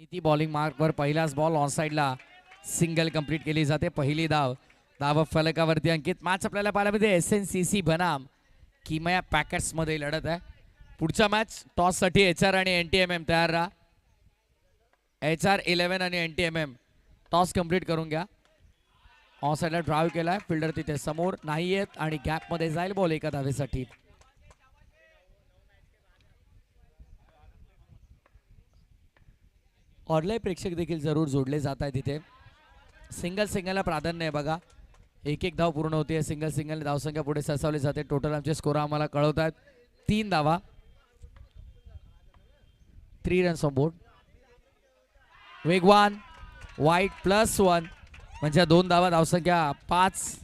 ती बॉलिंग मार्कवर पहिलाच बॉल ऑन साईडला सिंगल कंप्लीट केली जाते. पहिली धाव धाव फलकावरती अंकित. मॅच आपल्याला पाहायला मिळते. एस एन सी सी बनाम. किमया पॅकेट्समध्ये लढत आहे. पुढचा मॅच टॉससाठी एच आर आणि एन टी एम एम तयार राहा. एच आर इलेव्हन आणि N T M M toss complete करून घ्या. ऑन साईडला ड्राईव्ह केला आहे फिल्डर तिथे समोर नाही येत आणि गॅपमध्ये जाईल बॉल एका धावेसाठी. ऑनलाईन प्रेक्षक देखील जरूर जोडले जात आहेत तिथे सिंगल सिंगलला प्राधान्य आहे बघा. एक एक धाव पूर्ण होते. सिंगल सिंगल धावसंख्या पुढे सरसावली जाते. टोटल आमचे स्कोर आम्हाला कळवत आहेत. तीन धावा. थ्री रन्स ऑन बोर्ड वेगवान. वाईट प्लस वन म्हणजे दोन धावा धावसंख्या पाच.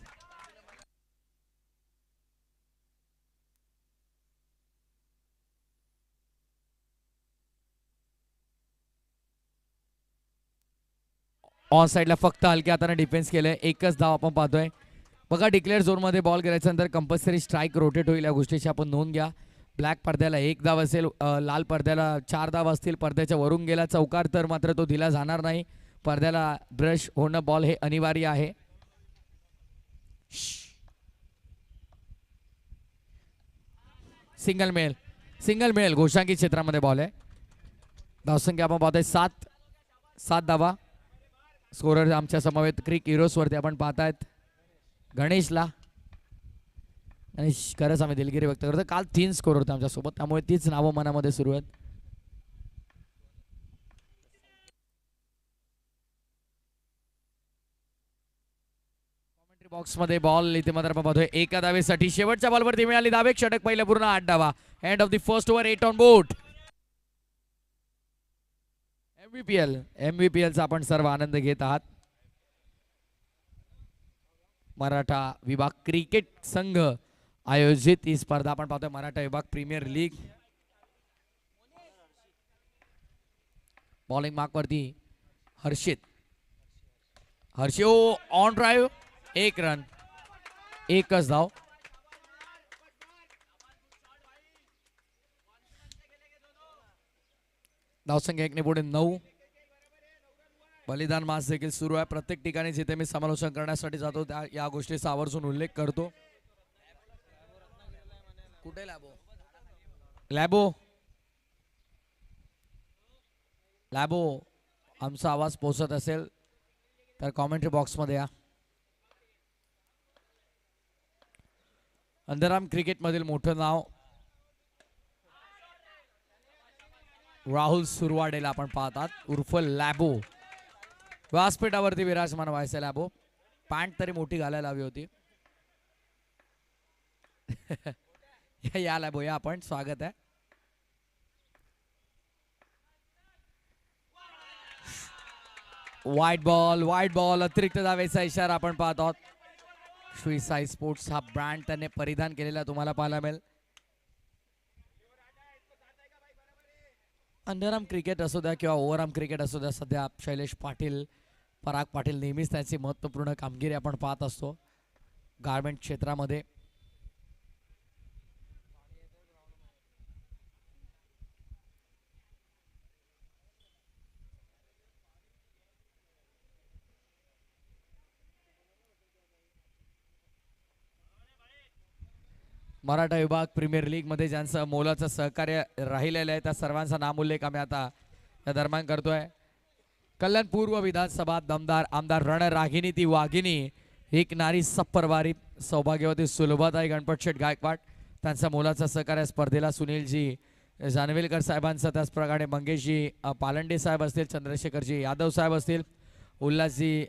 ऑन साईडला फक्त हलक्या हाताने डिफेन्स केलंय. एकच धाव आपण पाहतोय. बघा डिक्लेअर झोनमध्ये बॉल करायच्यानंतर नंतर कंपल्सरी स्ट्राईक रोटेट होईल या गोष्टीची आपण नोंद घ्या. ब्लॅक पडद्याला एक धाव असेल लाल पडद्याला चार धाव असतील. पडद्याच्या वरून गेला चौकार तर मात्र तो दिला जाणार नाही. पडद्याला ब्रश होणं बॉल हे अनिवार्य आहे. सिंगल मेल सिंगल मेल घोषांकी क्षेत्रामध्ये बॉल आहे. धावसंख्या आपण पाहतोय सात सात धावा. स्कोरर आमच्या समवेत क्रिक हिरोसवरती आपण पाहतायत. गणेशला. गणेश खरंच आम्ही दिलगिरी व्यक्त करतो काल तीन स्कोर होते आमच्यासोबत. त्यामुळे तीच नावं मनामध्ये सुरू आहेत. बॉक्समध्ये बॉल इथे मात्र आपण पाहतोय. एका धावेसाठी शेवटच्या बॉलवरती मिळाली दावे षटक. पहिल्या पूर्ण आठ डावा. End of the first over eight on boat MVPL एमव्हीपीएलचा आपण सर्व आनंद घेत आहात. मराठा विभाग क्रिकेट संघ आयोजित ही स्पर्धा आपण पाहतोय. मराठा विभाग प्रीमियर लीग. बॉलिंग मार्क वरती हर्षित हर्षो ऑन ड्राईव्ह एक रन एकच धाव. धावसंख्या एकने पुढे नऊ. बलिदान मास देखील सुरू आहे. प्रत्येक ठिकाणी जिथे मी समालोचन करण्यासाठी जातो त्या या गोष्टीचा आवर्जून उल्लेख करतो. कुठे लॅबो? लॅबो? लॅबो आमचा आवाज पोचत असेल तर कॉमेंट्री बॉक्समध्ये या. अंधराम क्रिकेटमधील मोठं नाव राहुल सुरवाडेला आपण पाहतात. उर्फ लॅबो. व्यासपीठावरती विराजमान व्हायचं लॅबो. पॅन्ट तरी मोठी घालायला हवी होती. या- लॅबो या आपण. स्वागत आहे. व्हाईट बॉल व्हाईट बॉल अतिरिक्त दावेचा इशारा आपण पाहत आहोत. श्री साई स्पोर्ट्स हा ब्रँड त्याने परिधान केलेला तुम्हाला पाहायला मिळेल. अंडरआर्म क्रिकेट असू द्या किंवा ओव्हरआर्म क्रिकेट असू द्या सध्या शैलेश पाटील पराग पाटील नेहमीच त्यांची महत्त्वपूर्ण कामगिरी आपण पाहत असतो. गार्मेंट क्षेत्रामध्ये मराठा विभाग प्रीमियर लीगमध्ये ज्यांचं मोलाचं सहकार्य राहिलेलं आहे त्या सर्वांचा नामोल्लेख आम्ही आता या दरम्यान करतोय. कल्याण पूर्व विधानसभा दमदार आमदार रण रागिनी ती वाघिनी एक नारी सप्परवारी सौभाग्यवती सुलभाताई गणपत शेठ गायकवाड त्यांचा मोलाचा सहकार्य स्पर्धेला सुनीलजी जानवेलकर साहेबांचं त्याचप्रकारे मंगेशजी पालंडे साहेब असतील चंद्रशेखरजी यादव साहेब असतील उल्हासजी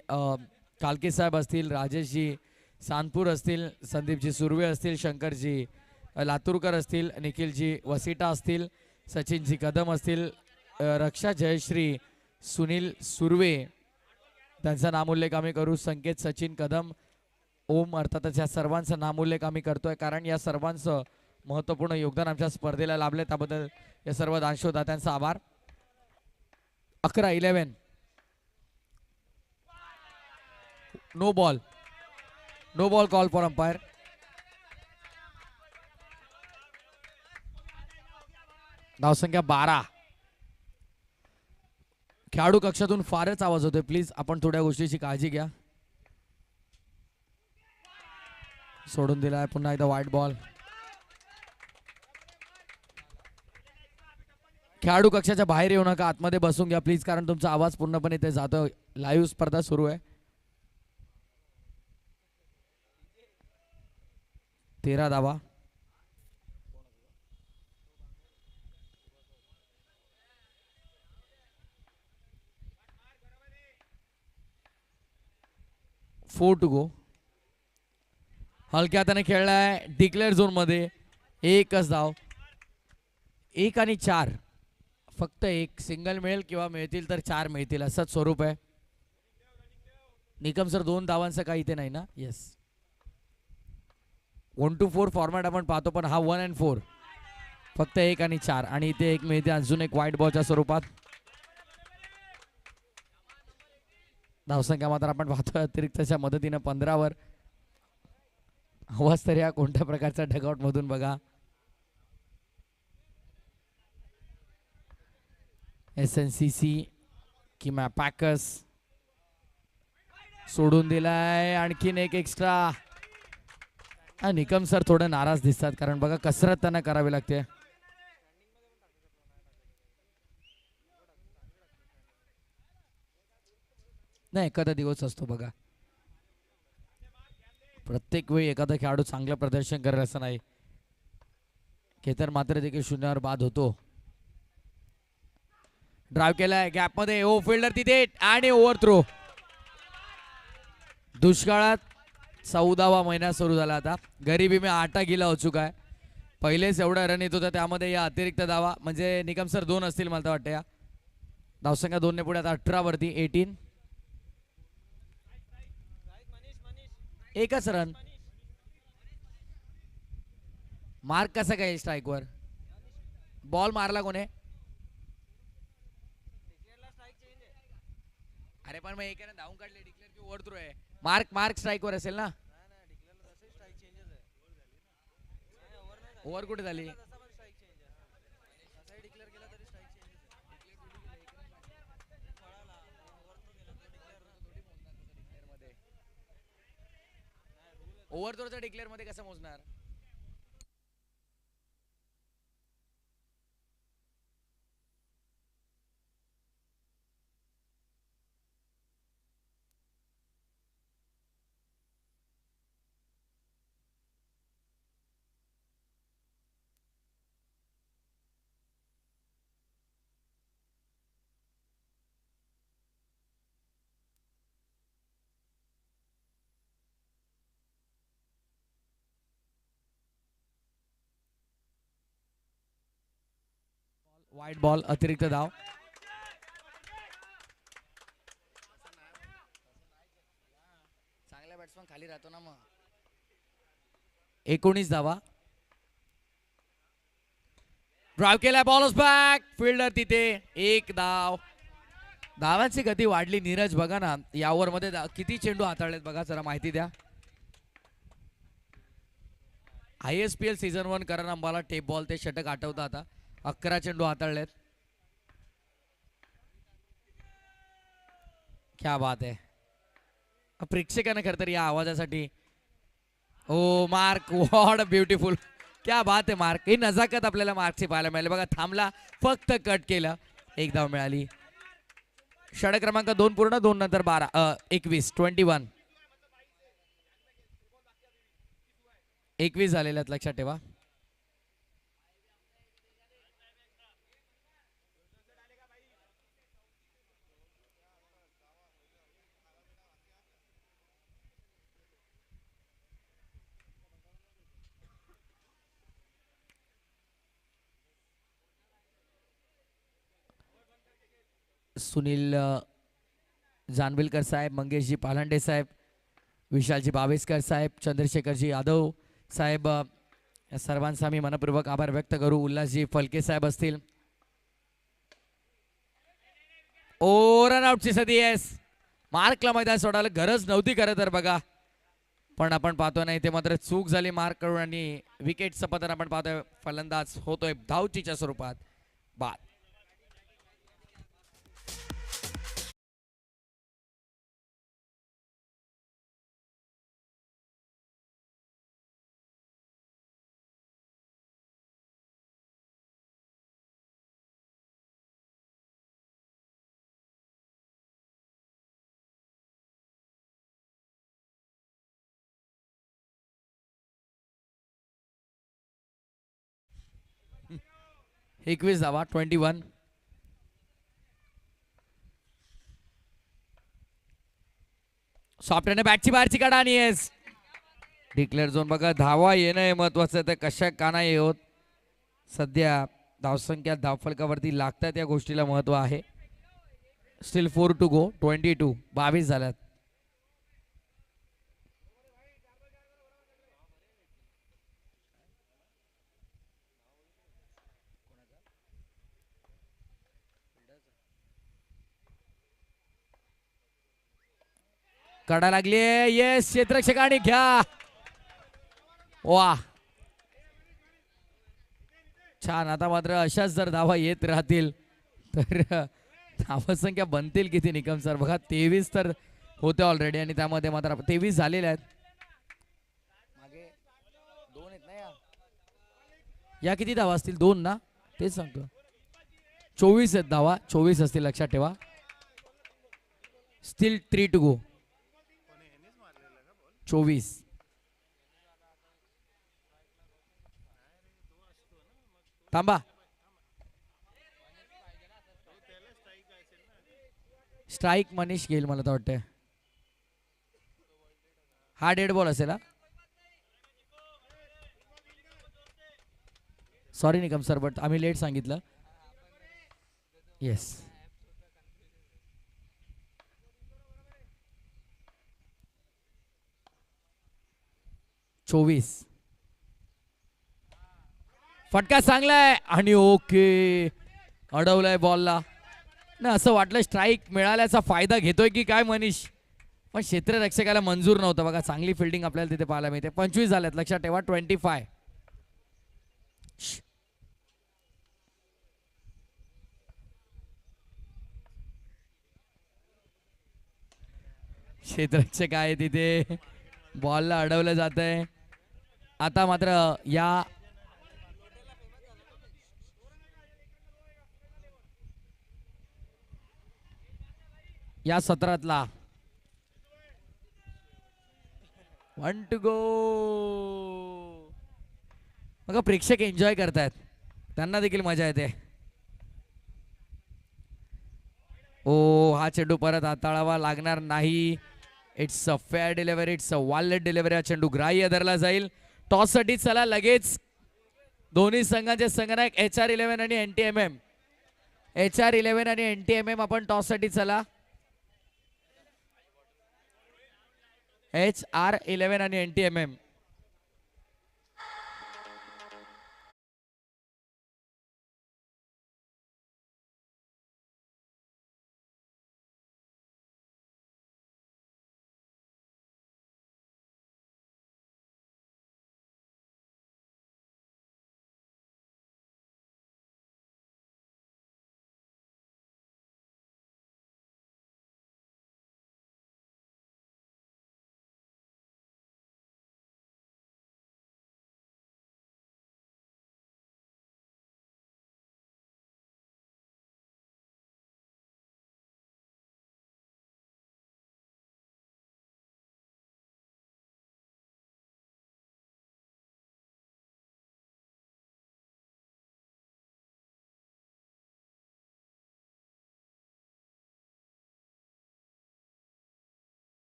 कालके साहेब असतील राजेशजी सानपूर असतील संदीपजी सुर्वे असतील शंकरजी लातूरकर असतील निखिलजी वसिटा असतील सचिनजी कदम असतील रक्षा जयश्री सुनील सुर्वे. त्यांचा नामोल्लेख आम्ही करू. संकेत सचिन कदम ओम अर्थातच या सर्वांचं नामोल्लेख आम्ही करतोय कारण या सर्वांचं महत्त्वपूर्ण योगदान आमच्या स्पर्धेला लाभले त्याबद्दल या सर्व दानशोदात्यांचा आभार. अकरा eleven. No ball. No ball call for umpire धावसंख्या बारा. खेळाडू कक्षातून फारच आवाज होतोय. प्लीज आपण थोड्या गोष्टीची काळजी घ्या. सोडून दिलाय पुन्हा एकदा व्हाईट बॉल खेळाडू कक्षाच्या बाहेर येऊ नका. आतमध्ये बसून घ्या. प्लीज कारण तुमचा आवाज पूर्णपणे इथे जातो लाईव्ह स्पर्धा सुरू आहे. तेरा धावा फोर टू गो हलक्या हाताने खेळलाय. डिक्लेअर झोनमध्ये एकच धाव. एक आणि चार. फक्त एक सिंगल मिळेल किंवा मिळतील तर चार मिळतील. असंच स्वरूप आहे. निकम सर दोन धावांचं काही इथे नाही ना? Yes one two four format आपण पाहतो पण हा वन अँड फोर फक्त एक आणि चार. आणि इथे एक मिळते अजून एक व्हाईट बॉलच्या स्वरूपात. धावसंख्या मात्र आपण पाहतोय अतिरिक्तच्या मदतीनं पंधरावर. आवाज तर या कोणत्या प्रकारच्या डगआउट मधून बघा. एस एन सी सी किंवा पॅकस सोडून दिलाय आणखीन एक एक्स्ट्रा हा निकम सर थोडं नाराज दिसतात कारण बघा कसरत त्यांना करावी लागते. नाही एखादा दिवस असतो बघा. प्रत्येक वेळी एखादा खेळाडू चांगलं प्रदर्शन करेल असं नाही. खेतर मात्र देखील शून्यावर बाद होतो. ड्राईव्ह केलाय गॅपमध्ये ओ फिल्डर तिथे आणि ओव्हर थ्रो दुष्काळात चौदावा महिना सुरू झाला आता. गरिबी मी आटा गेला हो चुका आहे पहिलेच एवढा रन येत होता त्यामध्ये या अतिरिक्त धावा म्हणजे निकम सर दोन असतील मला तर वाटतं या. धावसंख्या दोनने पुढे आता अठरा वरती एटीन एकच रन मार्क कसा काय स्ट्राईकवर बॉल मारला कोणे? अरे पण मग एक धावून काढले डिक्लेअर की ओव्हर थ्रो आहे मार्क मार्क स्ट्राईकवर असेल ना? ओव्हर कुठे झाली? ओव्हर थ्रोचा डिक्लेअरमध्ये कसं मोजणार? वाईट बॉल अतिरिक्त धाव. चांगला बॅट्समन खाली राहतो ना मग. एकोणीस धावा. ड्राईव्ह केलाय बॉलच बॅक फिल्डर तिथे एक धाव. धावांची गती वाढली नीरज बघा ना. या ओव्हरमध्ये दा- किती चेंडू हाताळलेत बघा जरा माहिती द्या. I S P L season one Karan Ambala tape ball ते षटक आठवतं आता. अकरा चेंडू हाताळलेत. क्या बात आहे. अ, प्रेक्षकांना खरं तर या आवाजासाठी. ओ मार्क वॉट ब्युटिफुल क्या बात आहे मार्क. ही नजाकत आपल्याला मार्कची पाहायला मिळाली. बघा थांबला फक्त कट केलं. एक धाव मिळाली. षड क्रमांक दोन पूर्ण दोन नंतर बारा एकवीस ट्वेंटी वन एकवीस झालेल्यात लक्षात ठेवा. सुनील जानविलकर साहेब मंगेशजी पालांडे साहेब विशालजी बावेसकर साहेब चंद्रशेखरजी यादव साहेब या सर्वांचा मी मनपूर्वक आभार व्यक्त करू. उल्हासजी फलके साहेब असतील. ओ रन आउटची सदी येस मार्कला मैदान सोडायला गरज नव्हती खरं तर बघा. पण आपण पाहतो नाही ते मात्र चूक झाली मार्क करून आणि विकेटचं पतन आपण पाहतोय फलंदाज होतोय धावचीच्या स्वरूपात. बाद. एकवीस धावा ट्वेंटी वन सॉफ्टवेअरने बॅटची बाहेरची काढा आणि येस डिक्लेअर झोन बघा धावा येणं हे महत्वाचं तर कशा का नाही होत? सध्या धावसंख्या धावफलकावरती लागतात या गोष्टीला महत्त्व आहे. Still four to go twenty two बावीस झाल्यात. कडा लागली येस क्षेत्ररक्षक आणि घ्या. वा. छान आता मात्र अशाच जर धावा येत राहतील तर धावसंख्या बनतील किती निकम सर? बघा तेवीस तर होते ऑलरेडी आणि त्यामध्ये मात्र तेवीस झालेल्या आहेत. मागे दोन आहेत ना या? या किती धावा असतील? दोन ना? तेच सांगतो. चोवीस आहेत धावा. चोवीस असतील लक्षात ठेवा. स्टील थ्री टू गो चोवीस. थांबा. स्ट्राईक मनीष घेईल मला तर वाटतंय. हा डेड बॉल असेल हा? सॉरी निकम सर बट आम्ही लेट सांगितलं. येस चोवीस. फटका चांगलाय आणि ओके. अडवलाय बॉलला ना असं वाटलं स्ट्राईक मिळाल्याचा फायदा घेतोय की काय मनीष? पण क्षेत्ररक्षकाला मंजूर नव्हतं. बघा चांगली फिल्डिंग आपल्याला तिथे पाहायला मिळते. पंचवीस झाल्यात. लक्षात ठेवा ट्वेंटी फाय क्षेत्ररक्षक आहे तिथे. बॉलला अडवलं जात आहे आता मात्र या या सत्रातला वन टू गो बघा प्रेक्षक एन्जॉय करतायत. त्यांना देखील मजा येते. ओ हा चेंडू परत हाताळावा लागणार नाही. It's a fair delivery it's a valid delivery हा चेंडू ग्राह्य धरला जाईल. टॉससाठी चला लगेच. दोन्ही संघांचे संघनायक एच आर इलेव्हन आणि N T M M H R eleven आणि एन टी एम एम आपण टॉससाठी चला. एच आर इलेव्हन आणि एन टी एम एम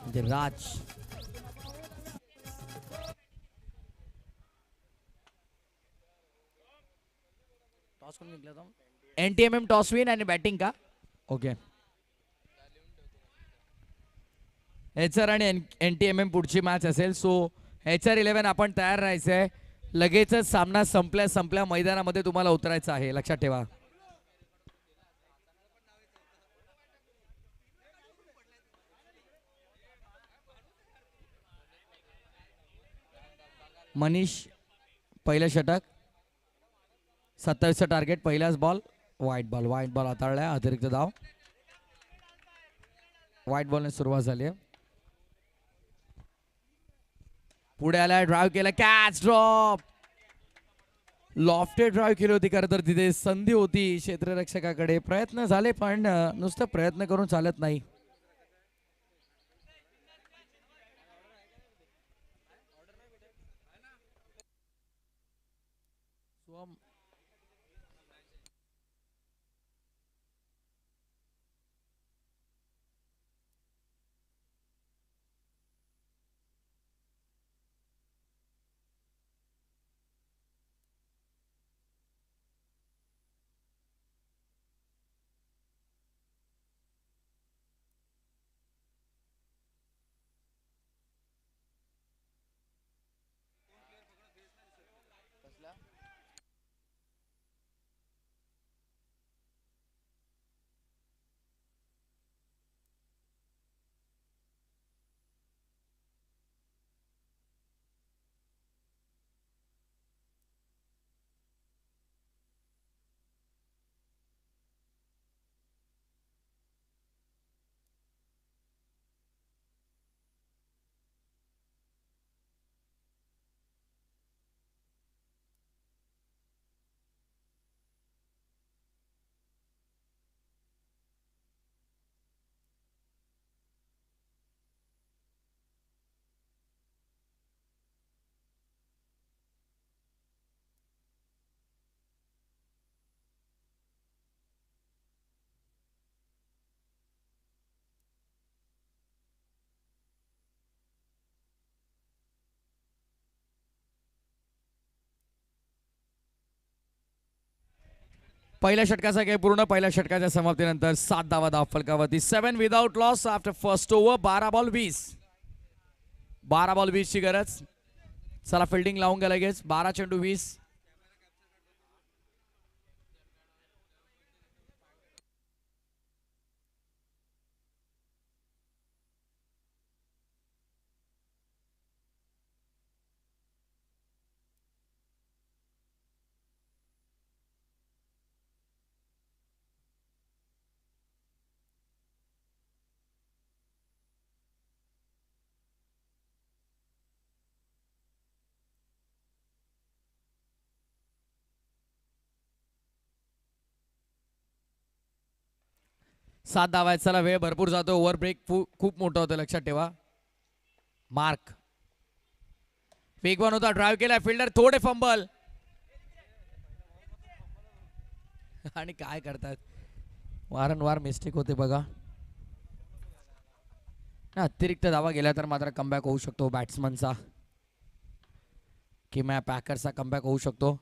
म्हणजे राज टॉस कोण जिंकला तो. N T M M toss win आणि बॅटिंग का? ओके एच आर आणि एन टी एम एम पुढची मॅच असेल. सो एच आर इलेव्हन आपण तयार राहायचंय. लगेचच सामना संपल्या संपल्या मैदानामध्ये तुम्हाला उतरायचं आहे. लक्षात ठेवा. मनीष पहिलं षटक. सत्तावीसचं टार्गेट पहिलाच ball wide ball wide ball हाताळलाय अतिरिक्त धाव. वाईट बॉलने सुरुवात झाली आहे. पुढे आलाय ड्राईव्ह केला कॅच ड्रॉप लॉफ्टेड ड्राईव्ह केली होती खरं तर तिथे संधी होती. क्षेत्ररक्षकाकडे. प्रयत्न झाले पण नुसतं प्रयत्न करून चालत नाही. पहिल्या षटकाचा खेळ पूर्ण. पहिल्या षटकाच्या समाप्तीनंतर सात धावा धाव फलकावरती. Seven without loss after first over बारा बॉल वीस. बारा बॉल वीसची गरज. चला फिल्डिंग लावून घ्या लगेच. बारा चेंडू वीस. सात धावा वेळ भरपूर जातो. ओव्हर ब्रेक खूप मोठं होतं लक्षात ठेवा. मार्क वेगवान होता ड्राईव्ह केला फिल्डर थोडे फंबल आणि काय करतात? वारंवार मिस्टेक होते बघा. अतिरिक्त धावा गेला तर मात्र कमबॅक होऊ शकतो बॅट्समनचा किंवा पॅकरचा कमबॅक होऊ शकतो.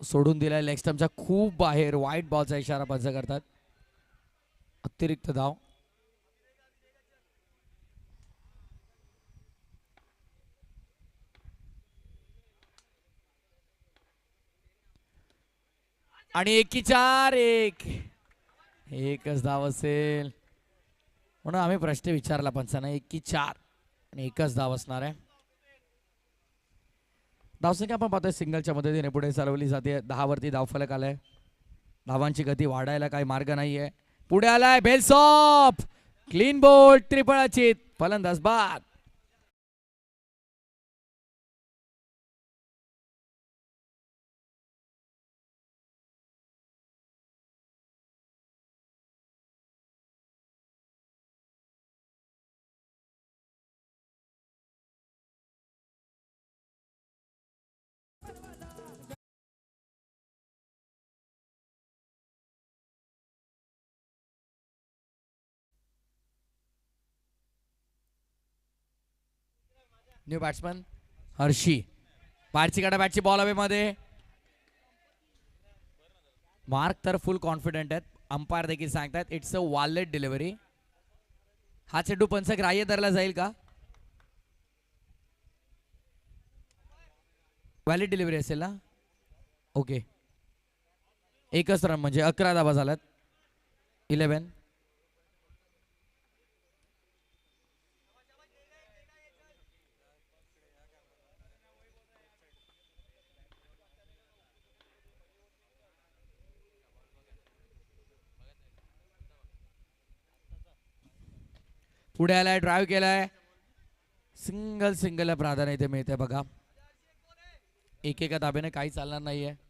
सोडून दिलाय लेग स्टम्पचा खूप बाहेर वाईट बॉलचा इशारा पंच करतात. अतिरिक्त धाव. आणि एकी चार एक. एकच धाव असेल. म्हणून आम्ही प्रश्न विचारला पंचांना एकी चार. आणि एकच धाव असणार आहे. धावसंख्या आपण पाहतोय सिंगलच्या मदतीने पुढे चालवली जाते. दहा वरती धावफलक आलाय. धावांची गती वाढायला काही मार्ग नाहीये. पुढे आलाय बेलसॉप. क्लीन बोल्ड त्रिफळाची फलंदाज बाद. न्यू बॅट्समन हर्षी बाहेरची कडा बॅटची बॉल हवेमध्ये मार्क तर फुल कॉन्फिडंट आहेत. अंपायर देखील सांगतात इट्स अ वॉलेट डिलिव्हरी हा चेंडू पंच ग्राह्य धरला जाईल का? व्हॅलिड डिलिव्हरी असेल ना? ओके एकच रन म्हणजे अकरा धाबा झाल्यात. इलेवन पुढे आलाय ड्राईव्ह केलाय. सिंगल सिंगल प्राधान्य इथे मिळते बघा. एकेका दाब्याने काही चालणार नाहीये.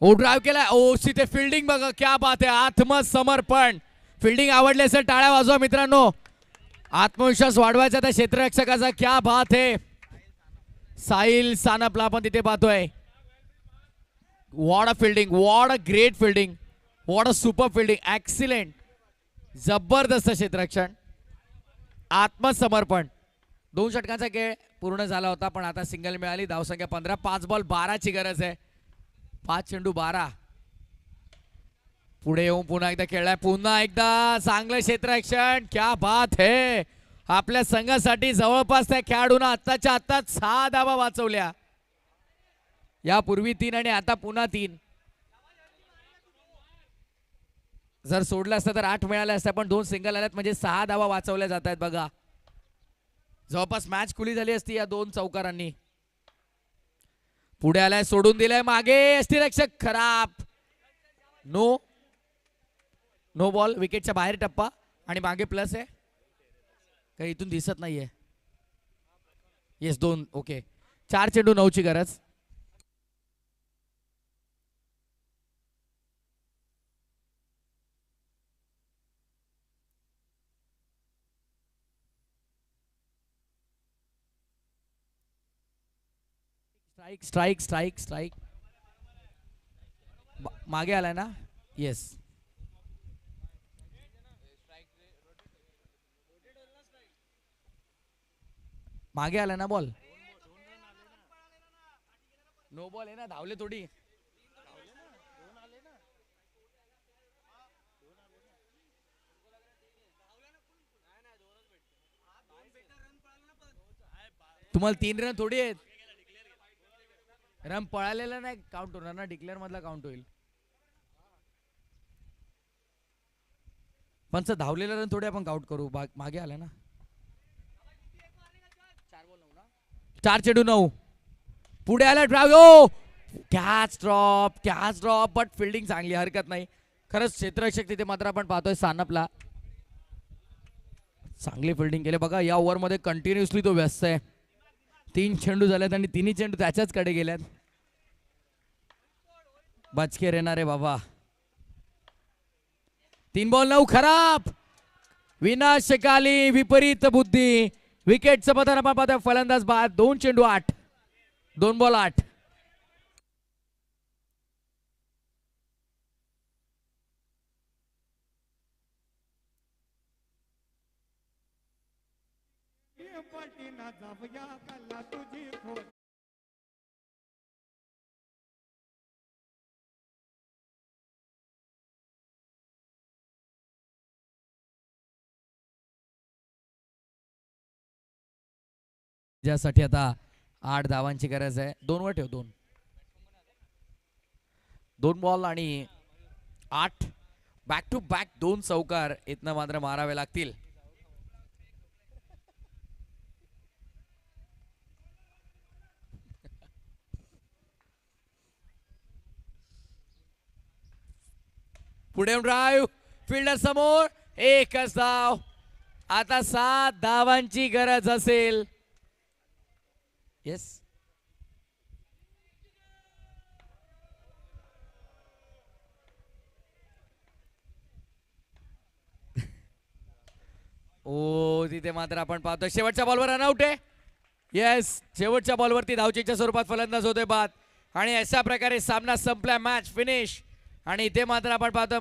हो, ओ ड्राईव्ह केलाय. ओ तिथे फिल्डिंग बघा क्या बात आहे. आत्मसमर्पण. फिल्डिंग आवडली असेल टाळ्या वाजवा मित्रांनो. आत्मविश्वास वाढवायचा त्या क्षेत्ररक्षकाचा. क्या बात आहे. साहिल सानपला आपण तिथे पाहतोय. What a fielding what a great fielding what a super fielding excellent जबरदस्त क्षेत्ररक्षण. आत्मसमर्पण. दोन षटकांचा खेळ पूर्ण झाला होता पण आता सिंगल मिळाली. धावसंख्या पंधरा पाच बॉल बाराची गरज आहे. पाच चेंडू बारा. पुढे येऊन पुन्हा एकदा खेळलाय. पुन्हा एकदा चांगलं क्षेत्ररक्षण क्या बात हे. आपल्या संघासाठी जवळपास त्या खेळाडूंना आत्ताच्या आत्ताच सहा धावा वाचवल्या. यापूर्वी तीन आणि आता पुन्हा तीन. जर सोडलं असतं तर आठ मिळाल्या असत्या पण दोन सिंगल आल्यात म्हणजे सहा धावा वाचवल्या जात आहेत बघा. जवळपास मॅच खुली झाली असती या दोन चौकारांनी. पुढे आलाय सोडून दिलाय मागे. रक्षक खराब. नो नो बॉल विकेटच्या बाहेर टप्पा. आणि मागे प्लस आहे. काही इथून दिसत नाहीये. येस दोन. ओके चार चेंडू नऊची गरज. स्ट्राईक स्ट्राईक स्ट्राईक स्ट्राईक मागे आलाय ना? येस मागे आलाय ना बॉल नो बॉल आहे ना? धावले थोडी. तुम्हाला तीन रन थोडी आहेत. रन पळालेला नाही काउंट होणार ना डिक्लेअर मधला काउंट होईल. पण सर धावलेला रन थोडे आपण काउंट करू मागे आला ना. चार चेंडू नऊ. पुढे आला drive oh! Catch drop catch drop but fielding चांगली हरकत नाही. खरंच क्षेत्ररक्षक तिथे मात्र आपण पाहतोय सानपला. चांगली फिल्डिंग केली. बघा या ओव्हरमध्ये कंटिन्युअसली तो व्यस्त आहे. तीन चेंडू झाल्यात आणि तिन्ही चेंडू त्याच्याच कडे गेल्यात. बचके येणार रे बाबा. तीन बॉल नऊ खराब. विनाशकाली विपरीत बुद्धी. विकेटचं पतन फलंदाज बाद. दोन चेंडू आठ. दोन बॉल आठ. पाठीना जाऊया कला तुझी खोल. ज्यासाठी आता आठ धावांची गरज आहे. दोन वर ठेव दोन. दोन बॉल आणि आठ. बॅक टू बॅक दोन चौकार इथनं मात्र मारावे लागतील. पुढे ड्राईव्ह फिल्डर समोर. एकच धाव. आता सात धावांची गरज असेल. येस ओ तिथे मात्र आपण पाहतो शेवटच्या बॉलवर रनआउट आहे. येस शेवटच्या बॉलवरती धावचीच्या स्वरूपात फलंदाज होतोय बाद. आणि अशा प्रकारे सामना संपला मॅच फिनिश आणि इथे मात्र आपण पाहतो